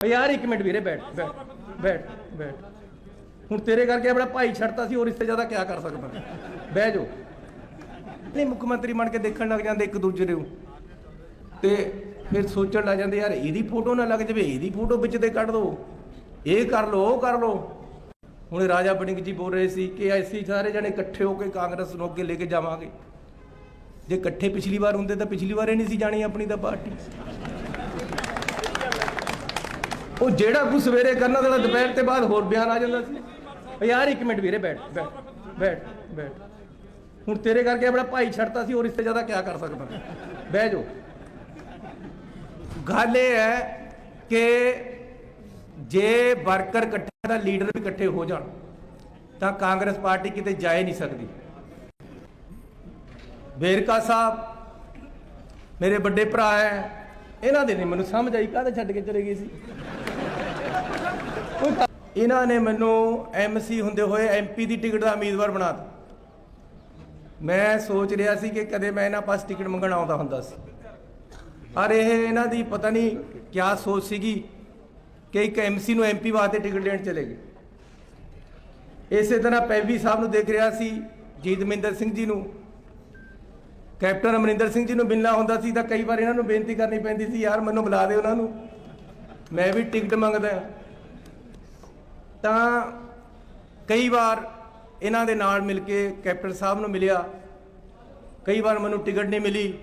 ਯਾਰ, ਇੱਕ ਮਿੰਟ ਵੀਰੇ, ਬੈਠ ਬੈਠ ਬੈਠ ਬੈਠ। ਹੁਣ ਤੇਰੇ ਕਰਕੇ ਆਪਣਾ ਭਾਈ ਛੱਡਤਾ ਸੀ, ਹੋਰ ਇਸ ਤੋਂ ਜ਼ਿਆਦਾ ਕੀ ਕਰ ਸਕਦਾ? ਬਹਿ ਜਾਓ। ਨਹੀਂ, ਮੁੱਖ ਮੰਤਰੀ ਬਣ ਕੇ ਦੇਖਣ ਲੱਗ ਜਾਂਦੇ ਇੱਕ ਦੂਜੇ ਨੂੰ। ਤੇ ਫਿਰ ਸੋਚਣ ਲੱਗ ਜਾਂਦੇ, ਯਾਰ, ਇਹਦੀ ਫੋਟੋ ਨਾ ਲੱਗ ਜਾਵੇ, ਇਹਦੀ ਫੋਟੋ ਵਿੱਚ ਤੇ ਕੱਢ ਦੋ। ਇਹ ਕਰ ਲੋ ਉਹ ਕਰ ਲੋ ਹੁਣ ਰਾਜਾ ਬੜਿੰਗ ਜੀ ਬੋਲ ਰਹੇ ਸੀ ਕਿ ਅਸੀਂ ਸਾਰੇ ਜਣੇ ਇਕੱਠੇ ਹੋ ਕੇ ਕਾਂਗਰਸ ਨੂੰ ਅੱਗੇ ਲੈ ਕੇ ਜਾਵਾਂਗੇ। ਜੇ ਇਕੱਠੇ ਪਿਛਲੀ ਵਾਰ ਹੁੰਦੇ ਤਾਂ ਪਿਛਲੀ ਵਾਰ ਇਹ ਨਹੀਂ ਸੀ ਜਾਣੀ ਆਪਣੀ ਤਾਂ ਪਾਰਟੀ। ਉਹ ਜਿਹੜਾ ਕੁਝ ਸਵੇਰੇ ਕਰਨਾ ਤਾਂ ਦੁਪਹਿਰ ਤੇ ਬਾਅਦ ਹੋਰ ਬਿਆਨ ਆ ਜਾਂਦਾ ਸੀ। ਯਾਰ ਇੱਕ ਮਿੰਟ ਵੀਰੇ, ਬੈਠ ਬੈਠ ਬੈਠ ਬੈਠ। ਹੁਣ ਤੇਰੇ ਕਰਕੇ ਆਪਣਾ ਭਾਈ ਛੱਡਤਾ ਸੀ, ਹੋਰ ਇਸ ਤੋਂ ਜ਼ਿਆਦਾ ਕੀ ਕਰ ਸਕਦਾ? ਬਹਿ ਜਾਓ। ਗੱਲ ਇਹ ਹੈ ਕਿ ਜੇ ਵਰਕਰ ਇਕੱਠੇ ਦਾ ਲੀਡਰ ਵੀ ਇਕੱਠੇ ਹੋ ਜਾਣ, ਤਾਂ ਕਾਂਗਰਸ ਪਾਰਟੀ ਕਿਤੇ ਜਾ ਹੀ ਨਹੀਂ ਸਕਦੀ। ਵੇਰਕਾ ਸਾਹਿਬ, ਮੇਰੇ ਵੱਡੇ ਭਰਾ ਹੈ, ਇਹਨਾਂ ਦੇ ਨਹੀਂ ਮੈਨੂੰ ਸਮਝ ਆਈ, ਕਾਹਦੇ ਛੱਡ ਕੇ ਚਲੇ ਗਏ ਸੀ? ਇਹਨਾਂ ਨੇ ਮੈਨੂੰ ਐਮਸੀ ਹੁੰਦੇ ਹੋਏ ਐਮਪੀ ਦੀ ਟਿਕਟ ਦਾ ਉਮੀਦਵਾਰ ਬਣਾ ਦਿੱਤਾ। ਮੈਂ ਸੋਚ ਰਿਹਾ ਸੀ ਕਿ ਕਦੇ ਮੈਂ ਇਹਨਾਂ ਪਾਸ ਟਿਕਟ ਮੰਗਣ ਆਉਂਦਾ ਹੁੰਦਾ ਸੀ। ਔਰ ਇਹ ਇਹਨਾਂ ਦੀ ਪਤਾ ਨਹੀਂ ਕਿਆ ਸੋਚ ਸੀਗੀ ਕਿ ਇੱਕ ਐਮਸੀ ਨੂੰ ਐਮਪੀ ਵਾਸਤੇ ਟਿਕਟ ਦੇਣ ਚਲੇ ਗਏ। ਇਸੇ ਤਰ੍ਹਾਂ ਪੈਵੀ ਸਾਹਿਬ ਨੂੰ ਦੇਖ ਰਿਹਾ ਸੀ, ਜੀਤਮਿੰਦਰ ਸਿੰਘ ਜੀ ਨੂੰ। ਕੈਪਟਨ ਅਮਰਿੰਦਰ ਸਿੰਘ ਜੀ ਨੂੰ ਮਿਲਣਾ ਹੁੰਦਾ ਸੀ ਤਾਂ ਕਈ ਵਾਰ ਇਹਨਾਂ ਨੂੰ ਬੇਨਤੀ ਕਰਨੀ ਪੈਂਦੀ ਸੀ, ਯਾਰ ਮੈਨੂੰ ਬੁਲਾ ਦੇ ਉਹਨਾਂ ਨੂੰ। ਮੈਂ ਵੀ ਟਿਕਟ ਮੰਗਦਾ ਤਾਂ ਕਈ ਵਾਰ ਇਹਨਾਂ ਦੇ ਨਾਲ ਮਿਲ ਕੇ ਕੈਪਟਨ ਸਾਹਿਬ ਨੂੰ ਮਿਲਿਆ। ਕਈ ਵਾਰ ਮੈਨੂੰ ਟਿਕਟ ਨਹੀਂ ਮਿਲੀ।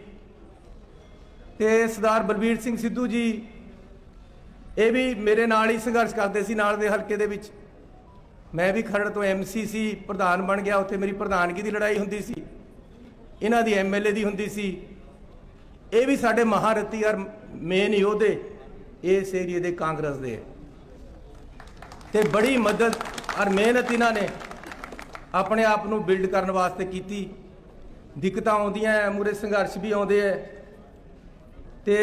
ਤੇ ਸਰਦਾਰ ਬਲਬੀਰ ਸਿੰਘ ਸਿੱਧੂ ਜੀ, ਇਹ ਵੀ ਮੇਰੇ ਨਾਲ ਹੀ ਸੰਘਰਸ਼ ਕਰਦੇ ਸੀ ਨਾਲ ਦੇ ਹਲਕੇ ਦੇ ਵਿੱਚ। ਮੈਂ ਵੀ ਖਰੜ ਤੋਂ ਐਮਸੀਸੀ ਪ੍ਰਧਾਨ ਬਣ ਗਿਆ। ਉੱਥੇ ਮੇਰੀ ਪ੍ਰਧਾਨਗੀ ਦੀ ਲੜਾਈ ਹੁੰਦੀ ਸੀ। ਇਹਨਾਂ ਦੀ ਐਮਐਲਏ ਦੀ ਹੁੰਦੀ ਸੀ। ਇਹ ਵੀ ਸਾਡੇ ਮਹਾਰਥੀ ਔਰ ਮੇਨ ਯੋਧੇ ਇਸ ਏਰੀਏ ਦੇ ਕਾਂਗਰਸ ਦੇ। ਹੈ। ਤੇ ਬੜੀ ਮਦਦ ਔਰ ਮਿਹਨਤ ਇਹਨਾਂ ਨੇ ਆਪਣੇ ਆਪ ਨੂੰ ਬਿਲਡ ਕਰਨ ਵਾਸਤੇ ਕੀਤੀ। ਦਿੱਕਤਾਂ ਆਉਂਦੀਆਂ ਐ ਮੂਰੇ ਸੰਘਰਸ਼ ਵੀ ਆਉਂਦੇ ਐ। ਤੇ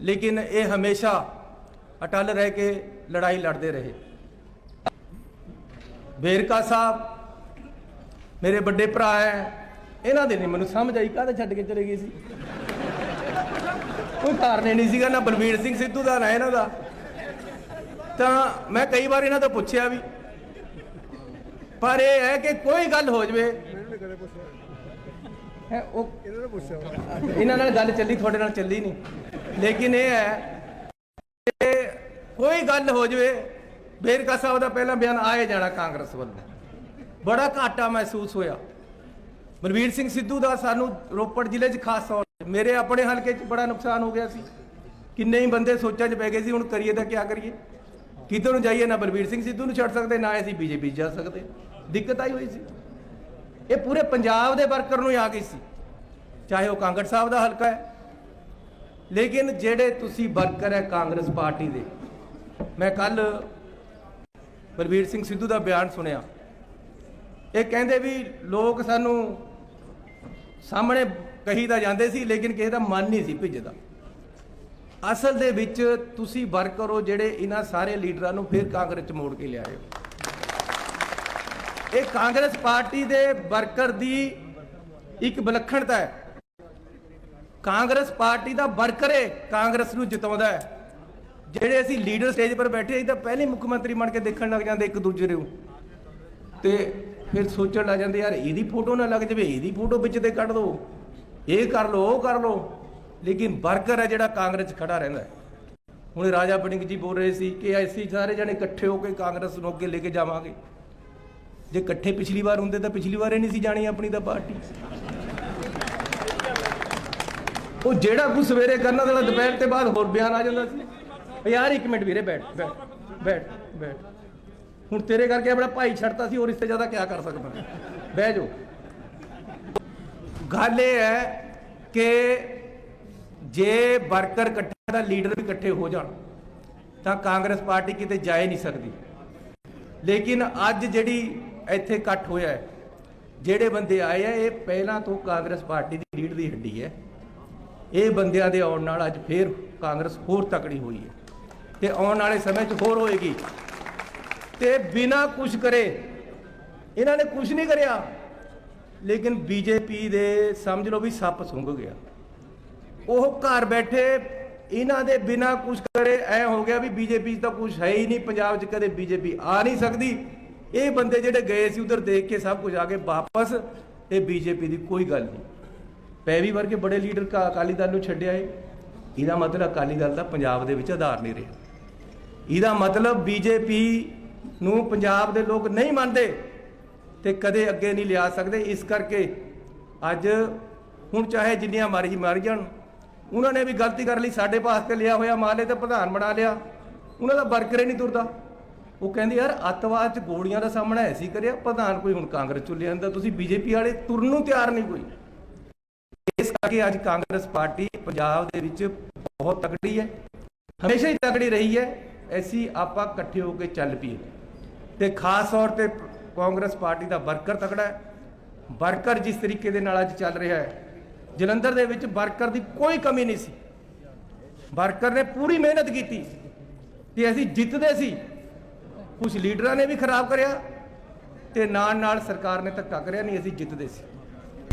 ਲੇਕਿਨ ਇਹ ਹਮੇਸ਼ਾ ਅਟਲ ਰਹਿ ਕੇ ਲੜਾਈ ਲੜਦੇ ਰਹੇ। ਵੇਰਕਾ ਸਾਹਿਬ, ਮੇਰੇ ਵੱਡੇ ਭਰਾ ਹੈ ਇਹਨਾਂ ਦੇ ਨਹੀਂ ਮੈਨੂੰ ਸਮਝ ਆਈ, ਕਾਹਦੇ ਛੱਡ ਕੇ ਚਲੇ ਗਏ ਸੀ? ਕੋਈ ਕਾਰਨ ਹੀ ਨਹੀਂ ਸੀਗਾ, ਨਾ ਬਲਵੀਰ ਸਿੰਘ ਸਿੱਧੂ ਦਾ, ਨਾ ਇਹਨਾਂ ਦਾ। ਤਾਂ ਮੈਂ ਕਈ ਵਾਰ ਇਹਨਾਂ ਤੋਂ ਪੁੱਛਿਆ ਵੀ, ਪਰ ਇਹ ਹੈ ਕਿ ਕੋਈ ਗੱਲ ਹੋ ਜਵੇ, ਹੈ ਉਹ ਇਹਨਾਂ ਨੇ ਪੁੱਛਿਆ ਇਹਨਾਂ ਨਾਲ ਗੱਲ ਚੱਲੀ, ਤੁਹਾਡੇ ਨਾਲ ਚੱਲੀ ਨਹੀਂ। ਲੇਕਿਨ ਇਹ ਹੈ ਕਿ ਕੋਈ ਗੱਲ ਹੋ ਜਵੇ, ਬੇਰਕਾ ਸਾਹਿਬ ਦਾ ਪਹਿਲਾ ਬਿਆਨ ਆਏ ਜਾਣਾ ਕਾਂਗਰਸ ਵੱਲੋਂ। ਬੜਾ ਘਾਟਾ ਮਹਿਸੂਸ ਹੋਇਆ। ਬਲਵੀਰ ਸਿੰਘ ਸਿੱਧੂ ਦਾ ਸਾਨੂੰ ਰੋਪੜ ਜ਼ਿਲ੍ਹੇ 'ਚ ਖਾਸ ਤੌਰ ਮੇਰੇ ਆਪਣੇ ਹਲਕੇ 'ਚ ਬੜਾ ਨੁਕਸਾਨ ਹੋ ਗਿਆ ਸੀ। ਕਿੰਨੇ ਹੀ ਬੰਦੇ ਸੋਚਾਂ 'ਚ ਪੈ ਗਏ ਸੀ, ਹੁਣ ਕਰੀਏ ਤਾਂ ਕਿਆ ਕਰੀਏ? ਕਿੱਧਰ ਨੂੰ ਜਾਈਏ ਨਾ ਬਲਬੀਰ ਸਿੰਘ ਸਿੱਧੂ ਨੂੰ ਛੱਡ ਸਕਦੇ, ਨਾ ਅਸੀਂ ਬੀਜੇਪੀ ਜਾ ਸਕਦੇ। ਦਿੱਕਤ ਆਈ ਹੋਈ ਸੀ। ਇਹ ਪੂਰੇ ਪੰਜਾਬ ਦੇ ਵਰਕਰ ਨੂੰ ਹੀ ਆ ਗਈ ਸੀ। ਚਾਹੇ ਉਹ ਕਾਂਗੜ ਸਾਹਿਬ ਦਾ ਹਲਕਾ ਹੈ। ਲੇਕਿਨ ਜਿਹੜੇ ਤੁਸੀਂ ਵਰਕਰ ਹੈ ਕਾਂਗਰਸ ਪਾਰਟੀ ਦੇ, ਮੈਂ ਕੱਲ ਬਲਬੀਰ ਸਿੰਘ ਸਿੱਧੂ ਦਾ ਬਿਆਨ ਸੁਣਿਆ। ਇਹ ਕਹਿੰਦੇ ਵੀ ਲੋਕ ਸਾਨੂੰ ਸਾਹਮਣੇ ਕਹੀ ਤਾਂ ਜਾਂਦੇ ਸੀ, ਲੇਕਿਨ ਕਿਸੇ ਦਾ ਮਨ ਨਹੀਂ ਸੀ ਭਿੱਜਦਾ। ਅਸਲ ਦੇ ਵਿੱਚ ਤੁਸੀਂ ਵਰਕਰ ਹੋ ਜਿਹੜੇ ਇਹਨਾਂ ਸਾਰੇ ਲੀਡਰਾਂ ਨੂੰ ਫਿਰ ਕਾਂਗਰਸ ਚ ਮੋੜ ਕੇ ਲਿਆਏ ਹੋ। ਇਹ ਕਾਂਗਰਸ ਪਾਰਟੀ ਦੇ ਵਰਕਰ ਦੀ ਇੱਕ ਵਿਲੱਖਣਤਾ ਹੈ। ਕਾਂਗਰਸ ਪਾਰਟੀ ਦਾ ਵਰਕਰ ਹੈ ਕਾਂਗਰਸ ਨੂੰ ਜਿਤਾਉਂਦਾ ਹੈ। ਜਿਹੜੇ ਅਸੀਂ ਲੀਡਰ ਸਟੇਜ ਪਰ ਬੈਠੇ ਸੀ ਤਾਂ ਪਹਿਲੇ ਮੁੱਖ ਮੰਤਰੀ ਬਣ ਕੇ ਦੇਖਣ ਲੱਗ ਜਾਂਦੇ ਇੱਕ ਦੂਜੇ ਨੂੰ। ਤੇ ਫਿਰ ਸੋਚਣ ਲੱਗ ਜਾਂਦੇ, ਯਾਰ ਇਹਦੀ ਫੋਟੋ ਨਾ ਲੱਗ ਜਾਵੇ, ਇਹਦੀ ਫੋਟੋ ਵਿੱਚ ਤੇ ਕੱਢ ਦੋ। ਇਹ ਕਰ ਲੋ ਉਹ ਕਰ ਲੋ ਲੇਕਿਨ ਵਰਕਰ ਹੈ ਜਿਹੜਾ ਕਾਂਗਰਸ ਖੜਾ ਰਹਿੰਦਾ ਹੈ। ਹੁਣ ਰਾਜਾ ਬੜਿੰਗ ਜੀ ਬੋਲ ਰਹੇ ਸੀ ਕਿ ਅਸੀਂ ਸਾਰੇ ਜਣੇ ਇਕੱਠੇ ਹੋ ਕੇ ਕਾਂਗਰਸ ਨੂੰ ਅੱਗੇ ਲੈ ਕੇ ਜਾਵਾਂਗੇ। ਜੇ ਇਕੱਠੇ ਪਿਛਲੀ ਵਾਰ ਹੁੰਦੇ ਤਾਂ ਪਿਛਲੀ ਵਾਰ ਇਹ ਨਹੀਂ ਸੀ ਜਾਣੀ ਆਪਣੀ ਤਾਂ ਪਾਰਟੀ। ਉਹ ਜਿਹੜਾ ਕੁਝ ਸਵੇਰੇ ਕਰਨਾ ਤਾਂ ਦੁਪਹਿਰ ਤੇ ਬਾਅਦ ਹੋਰ ਬਿਆਨ ਆ ਜਾਂਦਾ ਸੀ। ਯਾਰ ਇੱਕ ਮਿੰਟ ਵੀਰੇ, ਬੈਠ ਬੈਠ ਬੈਠ ਬੈਠ। ਹੁਣ ਤੇਰੇ ਕਰਕੇ ਆਪਣਾ ਭਾਈ ਛੱਡਤਾ ਸੀ, ਹੋਰ ਇਸ ਤੋਂ ਜ਼ਿਆਦਾ ਕੀ ਕਰ ਸਕਦਾ? ਬਹਿ ਜਾਓ। ਗੱਲ ਇਹ ਹੈ ਕਿ ਜੇ ਵਰਕਰ ਇਕੱਠੇ ਦਾ ਲੀਡਰ ਵੀ ਇਕੱਠੇ ਹੋ ਜਾਣ, ਤਾਂ ਕਾਂਗਰਸ ਪਾਰਟੀ ਕਿਤੇ ਜਾ ਹੀ ਨਹੀਂ ਸਕਦੀ। ਲੇਕਿਨ ਅੱਜ ਜਿਹੜੀ ਇੱਥੇ ਇਕੱਠ ਹੋਇਆ ਹੈ, ਜਿਹੜੇ ਬੰਦੇ ਆਏ ਆ, ਇਹ ਪਹਿਲਾਂ ਤੋਂ ਕਾਂਗਰਸ ਪਾਰਟੀ ਦੀ ਲੀਡ ਦੀ ਹੱਡੀ ਹੈ। ਇਹ ਬੰਦਿਆਂ ਦੇ ਆਉਣ ਨਾਲ ਅੱਜ ਫੇਰ ਕਾਂਗਰਸ ਹੋਰ ਤਕੜੀ ਹੋਈ ਹੈ। ਤੇ ਆਉਣ ਵਾਲੇ ਸਮੇਂ 'ਚ ਹੋਰ ਹੋਏਗੀ। ਤੇ ਬਿਨਾ ਕੁਝ ਕਰੇ, ਇਹਨਾਂ ਨੇ ਕੁਝ ਨਹੀਂ ਕਰਿਆ। ਲੇਕਿਨ ਬੀਜੇਪੀ ਦੇ ਸਮਝ ਲਓ ਵੀ ਸੱਪ ਸੁੰਘ ਗਿਆ। ਉਹ ਘਰ ਬੈਠੇ ਇਹਨਾਂ ਦੇ ਬਿਨਾ ਕੁਝ ਕਰੇ, ਐ ਹੋ ਗਿਆ ਵੀ ਬੀਜੇਪੀ ਤਾਂ ਕੁਝ ਹੈ ਹੀ ਨਹੀਂ, ਪੰਜਾਬ 'ਚ ਕਦੇ ਬੀਜੇਪੀ ਆ ਨਹੀਂ ਸਕਦੀ। ਇਹ ਬੰਦੇ ਜਿਹੜੇ ਗਏ ਸੀ, ਉਧਰ ਦੇਖ ਕੇ ਸਭ ਕੁਝ ਆ ਕੇ ਵਾਪਸ ਇਹ ਬੀਜੇਪੀ ਦੀ ਕੋਈ ਗੱਲ ਨਹੀਂ। ਪੈਵੀ ਵਰਗੇ ਬੜੇ ਲੀਡਰ ਅਕਾਲੀ ਦਲ ਨੂੰ ਛੱਡਿਆ ਏ। ਇਹਦਾ ਮਤਲਬ ਅਕਾਲੀ ਦਲ ਦਾ ਪੰਜਾਬ ਦੇ ਵਿੱਚ ਆਧਾਰ ਨਹੀਂ ਰਿਹਾ। ਇਹਦਾ ਮਤਲਬ ਬੀਜੇਪੀ ਨੂੰ ਪੰਜਾਬ ਦੇ ਲੋਕ ਨਹੀਂ ਮੰਨਦੇ। ਤੇ ਕਦੇ ਅੱਗੇ ਨਹੀਂ ਲਿਆ ਸਕਦੇ। ਇਸ ਕਰਕੇ ਅੱਜ ਹੁਣ ਚਾਹੇ ਜਿੰਨੀਆਂ ਮਰਜ਼ੀ ਮਰ ਜਾਣ, ਉਹਨਾਂ ਨੇ ਵੀ ਗਲਤੀ ਕਰ ਲਈ। ਸਾਡੇ ਪਾਸ ਤੇ ਲਿਆ ਹੋਇਆ ਮਾਲੇ ਤੇ ਪ੍ਰਧਾਨ ਬਣਾ ਲਿਆ। ਉਹਨਾਂ ਦਾ ਵਰਕਰ ਹੀ ਨਹੀਂ ਤੁਰਦਾ। ਉਹ ਕਹਿੰਦੇ, ਯਾਰ, ਅੱਤਵਾਦ ਚ ਗੋਲੀਆਂ ਦਾ ਸਾਹਮਣਾ ਐਸੀ ਕਰਿਆ, ਪ੍ਰਧਾਨ ਕੋਈ ਹੁਣ ਕਾਂਗਰਸ ਚੋਂ ਲਿਆਂਦਾ। ਤੁਸੀਂ ਬੀਜੇਪੀ ਵਾਲੇ ਤੁਰਨ ਨੂੰ ਤਿਆਰ ਨਹੀਂ ਕੋਈ। ਇਸ ਕਰਕੇ ਅੱਜ ਕਾਂਗਰਸ ਪਾਰਟੀ ਪੰਜਾਬ ਦੇ ਵਿੱਚ ਬਹੁਤ ਤਕੜੀ ਹੈ। ਹਮੇਸ਼ਾ ਹੀ ਤਕੜੀ ਰਹੀ ਹੈ। ਐਸੀ ਆਪਾਂ ਇਕੱਠੇ ਹੋ ਕੇ ਚੱਲ ਪਈਏ। ਤੇ ਖਾਸ ਤੌਰ ਤੇ ਕਾਂਗਰਸ ਪਾਰਟੀ ਦਾ ਵਰਕਰ ਤਕੜਾ ਹੈ। ਵਰਕਰ ਜਿਸ ਤਰੀਕੇ ਦੇ ਨਾਲ ਅੱਜ ਚੱਲ ਰਿਹਾ ਹੈ, ਜਲੰਧਰ ਦੇ ਵਿੱਚ ਵਰਕਰ ਦੀ ਕੋਈ ਕਮੀ ਨਹੀਂ ਸੀ। ਵਰਕਰ ਨੇ ਪੂਰੀ ਮਿਹਨਤ ਕੀਤੀ ਕਿ ਅਸੀਂ ਜਿੱਤਦੇ ਸੀ। ਕੁਝ ਲੀਡਰਾਂ ਨੇ ਵੀ ਖਰਾਬ ਕਰਿਆ ਤੇ ਨਾਲ ਨਾਲ ਸਰਕਾਰ ਨੇ ਧੱਕਾ ਕਰਿਆ ਨਹੀਂ, ਅਸੀਂ ਜਿੱਤਦੇ ਸੀ।